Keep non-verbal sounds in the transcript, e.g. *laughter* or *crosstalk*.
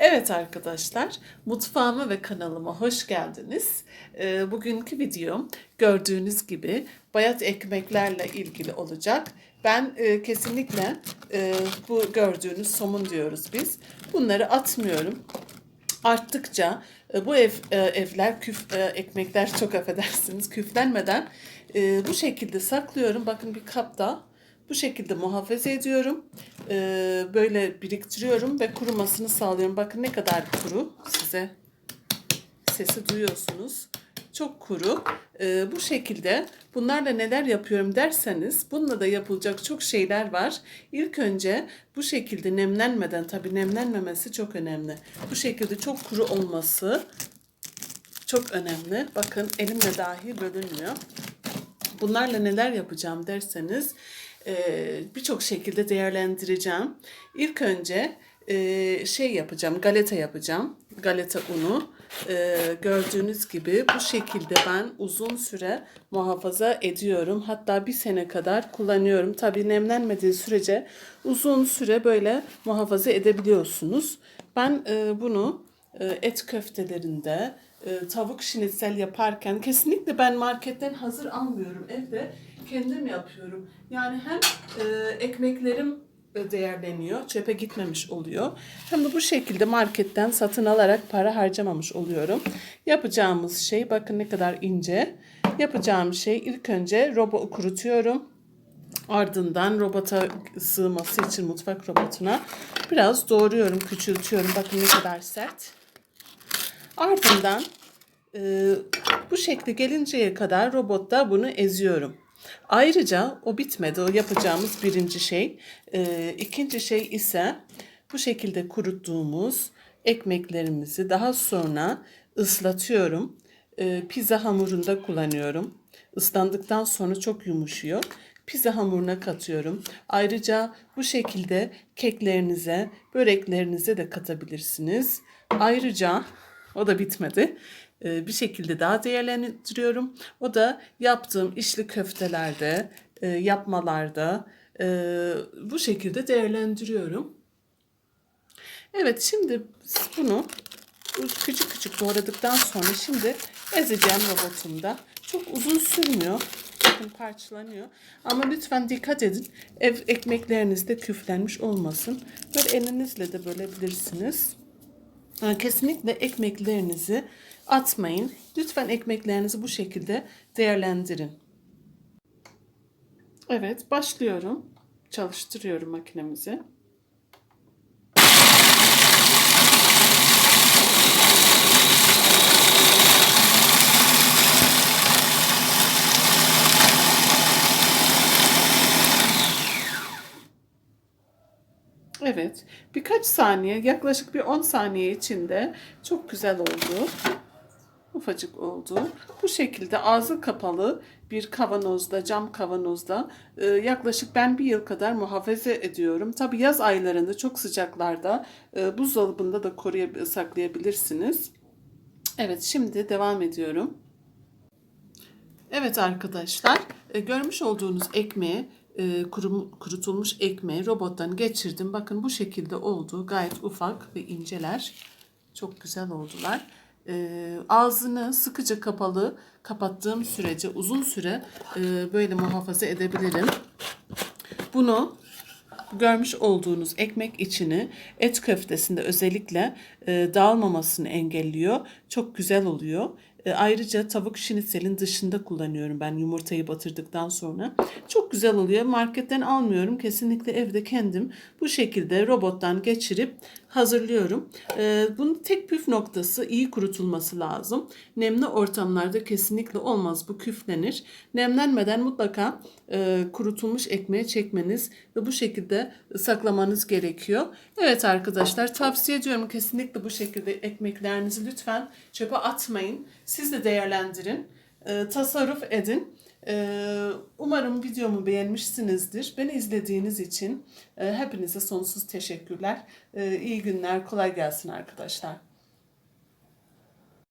Evet arkadaşlar, mutfağıma ve kanalıma hoş geldiniz. Ee, bugünkü videom gördüğünüz gibi bayat ekmeklerle ilgili olacak. Ben e, kesinlikle e, bu gördüğünüz somun diyoruz biz. Bunları atmıyorum. Arttıkça e, bu ev evler küf ekmekler *laughs* çok affedersiniz küflenmeden bu şekilde saklıyorum. Bakın bir kapta bu şekilde muhafaza ediyorum. Ee, böyle biriktiriyorum ve kurumasını sağlıyorum. Bakın ne kadar kuru size sesi duyuyorsunuz. Çok kuru. Ee, bu şekilde bunlarla neler yapıyorum derseniz bununla da yapılacak çok şeyler var. İlk önce bu şekilde nemlenmeden tabii nemlenmemesi çok önemli. Bu şekilde çok kuru olması çok önemli. Bakın elimle dahi bölünmüyor. Bunlarla neler yapacağım derseniz e, birçok şekilde değerlendireceğim. İlk önce e, şey yapacağım, galeta yapacağım. Galeta unu. E, gördüğünüz gibi bu şekilde ben uzun süre muhafaza ediyorum. Hatta bir sene kadar kullanıyorum. Tabii nemlenmediği sürece uzun süre böyle muhafaza edebiliyorsunuz. Ben e, bunu e, et köftelerinde, e, tavuk şinitsel yaparken kesinlikle ben marketten hazır almıyorum. Evde kendim yapıyorum. Yani hem e, ekmeklerim değerleniyor, çöpe gitmemiş oluyor. Hem de bu şekilde marketten satın alarak para harcamamış oluyorum. Yapacağımız şey bakın ne kadar ince. Yapacağım şey ilk önce robo kurutuyorum. Ardından robota sığması için mutfak robotuna biraz doğruyorum, küçültüyorum. Bakın ne kadar sert. Ardından e, bu şekli gelinceye kadar robotta bunu eziyorum. Ayrıca o bitmedi. O yapacağımız birinci şey. E, ikinci şey ise bu şekilde kuruttuğumuz ekmeklerimizi daha sonra ıslatıyorum. E, pizza hamurunda kullanıyorum. Islandıktan sonra çok yumuşuyor. Pizza hamuruna katıyorum. Ayrıca bu şekilde keklerinize, böreklerinize de katabilirsiniz. Ayrıca o da bitmedi. Ee, bir şekilde daha değerlendiriyorum. O da yaptığım içli köftelerde, e, yapmalarda e, bu şekilde değerlendiriyorum. Evet şimdi bunu küçük küçük doğradıktan sonra şimdi ezeceğim robotumda. Çok uzun sürmüyor. Bakın parçalanıyor. Ama lütfen dikkat edin. Ev ekmeklerinizde küflenmiş olmasın. Böyle elinizle de bölebilirsiniz. Kesinlikle ekmeklerinizi atmayın. Lütfen ekmeklerinizi bu şekilde değerlendirin. Evet, başlıyorum. Çalıştırıyorum makinemizi. Evet. Birkaç saniye, yaklaşık bir 10 saniye içinde çok güzel oldu. Ufacık oldu. Bu şekilde ağzı kapalı bir kavanozda, cam kavanozda e, yaklaşık ben bir yıl kadar muhafaza ediyorum. Tabi yaz aylarında çok sıcaklarda e, buzdolabında da koruyabilir, saklayabilirsiniz. Evet şimdi devam ediyorum. Evet arkadaşlar e, görmüş olduğunuz ekmeği kurum, kurutulmuş ekmeği robottan geçirdim. Bakın bu şekilde oldu. Gayet ufak ve inceler. Çok güzel oldular. E, ağzını sıkıca kapalı kapattığım sürece uzun süre e, böyle muhafaza edebilirim. Bunu görmüş olduğunuz ekmek içini et köftesinde özellikle e, dağılmamasını engelliyor. Çok güzel oluyor. E, ayrıca tavuk şinitselin dışında kullanıyorum ben yumurtayı batırdıktan sonra. Çok güzel oluyor. Marketten almıyorum. Kesinlikle evde kendim bu şekilde robottan geçirip hazırlıyorum. E, bunun tek püf noktası iyi kurutulması lazım. Nemli ortamlarda kesinlikle olmaz. Bu küflenir. Nemlenmeden mutlaka e, kurutulmuş ekmeğe çekmeniz ve bu şekilde saklamanız gerekiyor. Evet arkadaşlar tavsiye ediyorum kesinlikle bu şekilde ekmeklerinizi lütfen çöpe atmayın. Siz de değerlendirin. E, tasarruf edin. E, umarım videomu beğenmişsinizdir. Beni izlediğiniz için e, hepinize sonsuz teşekkürler. E, iyi günler, kolay gelsin arkadaşlar.